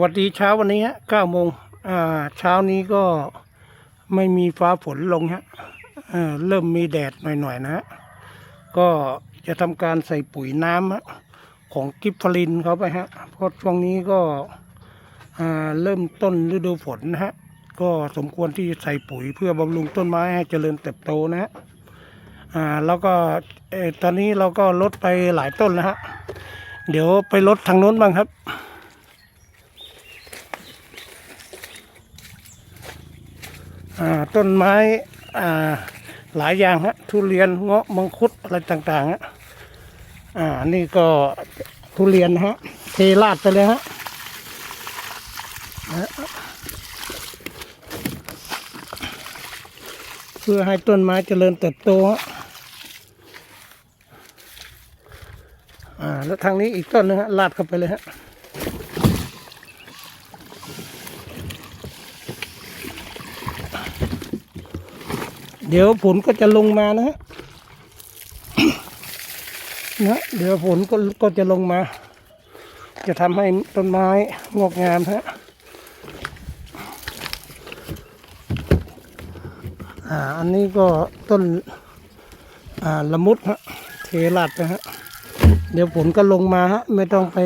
วันดีเช้าวันนี้ฮะเก้าโมงเช้านี้ก็ไม่มีฟ้าฝนลงฮะเริ่มมีแดดหน่อยๆนะฮะ ก็จะทำการใส่ปุ๋ยน้ำของกิฟฟลินเขาไปฮะ เพราะช่วงนี้ก็เริ่มต้นฤดูฝนนะฮะ ก็สมควรที่จะใส่ปุ๋ยเพื่อบำรุงต้นไม้ให้เจริญเติบโตนะฮะแล้วก็ตอนนี้เราก็ลดไปหลายต้นแล้วฮะ เดี๋ยวไปลดทางโน้นบ้างครับ อ่า ต้นไม้หลายอย่างฮะทุเรียนเงาะมังคุดอะไรต่างๆฮะอ่านี่ก็ทุเรียนนะฮะเทราดไปเลยฮะนะเพื่อให้ต้นไม้เจริญเติบโตฮะอ่าแล้วทางนี้อีกต้นนึงฮะลาดเข้าไปเลยฮะ เดี๋ยวฝนก็จะลงมานะฮะนะเดี๋ยวฝนก็ก็จะลงมา จะทำให้ต้นไม้งอกงามฮะอ่าอันนี้ก็ต้นอ่าละมุดฮะเทลาดไปฮะเดี๋ยวฝนก็ลงมาฮะไม่ต้องไป